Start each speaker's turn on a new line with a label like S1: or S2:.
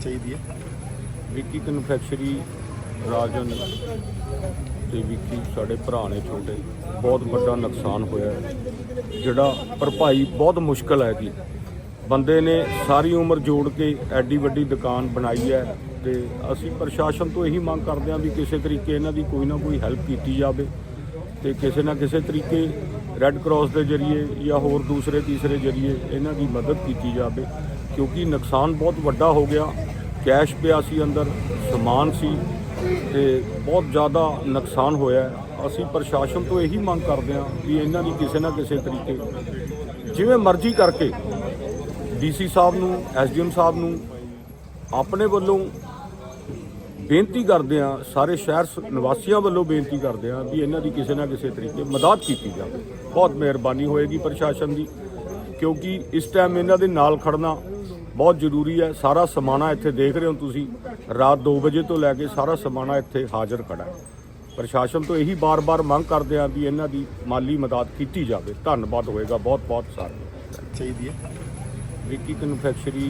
S1: ਚਾਹੀਦੀ ਹੈ।
S2: ਵਿੱਕੀ ਕਨਫੈਕਸ਼ਰੀ ਰਾਜਨ ਤੇ ਵਿੱਕੀ ਸਾਡੇ ਭਰਾ ਨੇ ਛੋਟੇ ਬਹੁਤ ਵੱਡਾ ਨੁਕਸਾਨ ਹੋਇਆ ਹੈ, ਜਿਹੜਾ ਭਰਪਾਈ ਬਹੁਤ ਮੁਸ਼ਕਲ ਹੈ ਜੀ। ਬੰਦੇ ਨੇ ਸਾਰੀ ਉਮਰ ਜੋੜ ਕੇ ਐਡੀ ਵੱਡੀ ਦੁਕਾਨ ਬਣਾਈ ਹੈ ਤੇ ਅਸੀਂ ਪ੍ਰਸ਼ਾਸਨ ਤੋਂ ਇਹੀ ਮੰਗ ਕਰਦੇ ਹਾਂ ਵੀ ਕਿਸੇ ਤਰੀਕੇ ਇਹਨਾਂ ਦੀ ਕੋਈ ਨਾ ਕੋਈ ਹੈਲਪ ਕੀਤੀ ਜਾਵੇ ਤੇ ਕਿਸੇ ਨਾ ਕਿਸੇ ਤਰੀਕੇ ਰੈੱਡ ਕਰਾਸ ਦੇ ਜਰੀਏ ਜਾਂ ਹੋਰ ਦੂਸਰੇ ਤੀਸਰੇ ਜਰੀਏ ਇਹਨਾਂ ਦੀ ਮਦਦ ਕੀਤੀ ਜਾਵੇ ਕਿਉਂਕਿ ਨੁਕਸਾਨ ਬਹੁਤ ਵੱਡਾ ਹੋ ਗਿਆ। ਕੈਸ਼ ਪਿਆ ਸੀ ਅੰਦਰ, ਸਮਾਨ ਸੀ ਤੇ ਬਹੁਤ ਜ਼ਿਆਦਾ ਨੁਕਸਾਨ ਹੋਇਆ। ਅਸੀਂ ਪ੍ਰਸ਼ਾਸਨ ਤੋਂ ਇਹੀ ਮੰਗ ਕਰਦੇ ਹਾਂ ਵੀ ਇਹਨਾਂ ਦੀ ਕਿਸੇ ਨਾ ਕਿਸੇ ਤਰੀਕੇ ਜਿਵੇਂ ਮਰਜ਼ੀ ਕਰਕੇ ਡੀਸੀ ਸਾਹਿਬ ਨੂੰ, ਐਸਡੀਐਮ ਸਾਹਿਬ ਨੂੰ ਆਪਣੇ ਵੱਲੋਂ ਬੇਨਤੀ ਕਰਦੇ ਆ ਸਾਰੇ ਸ਼ਹਿਰ ਸ- ਨਿਵਾਸੀਆਂ ਵੱਲੋਂ ਬੇਨਤੀ ਕਰਦੇ ਆ ਵੀ ਇਹਨਾਂ ਦੀ ਕਿਸੇ ਨਾ ਕਿਸੇ ਤਰੀਕੇ ਮਦਦ ਕੀਤੀ ਜਾਵੇ। ਬਹੁਤ ਮਿਹਰਬਾਨੀ ਹੋਏਗੀ ਪ੍ਰਸ਼ਾਸਨ ਦੀ ਕਿਉਂਕਿ ਇਸ ਟਾਈਮ ਇਹਨਾਂ ਦੇ ਨਾਲ ਖੜਨਾ ਬਹੁਤ ਜ਼ਰੂਰੀ ਹੈ ਸਾਰਾ ਸਮਾਨਾ ਇੱਥੇ ਦੇਖ ਰਹੇ ਹੋ ਤੁਸੀਂ। ਰਾਤ 2 ਵਜੇ ਤੋਂ ਲੈ ਕੇ ਸਾਰਾ ਸਮਾਨਾ ਇੱਥੇ ਹਾਜ਼ਰ ਖੜਾ ਹੈ। ਪ੍ਰਸ਼ਾਸਨ ਤੋਂ ਇਹੀ ਬਾਰ-ਬਾਰ ਮੰਗ ਕਰਦੇ ਆ ਵੀ ਇਹਨਾਂ ਦੀ ਮਾਲੀ ਮਦਦ ਕੀਤੀ ਜਾਵੇ। ਧੰਨਵਾਦ ਹੋਏਗਾ ਬਹੁਤ ਬਹੁਤ ਸਾਰਿਆਂ
S1: ਚਾਹੀਦੀ ਹੈ।
S2: ਵਿੱਕੀ ਕਨਫੈਕਸ਼ਰੀ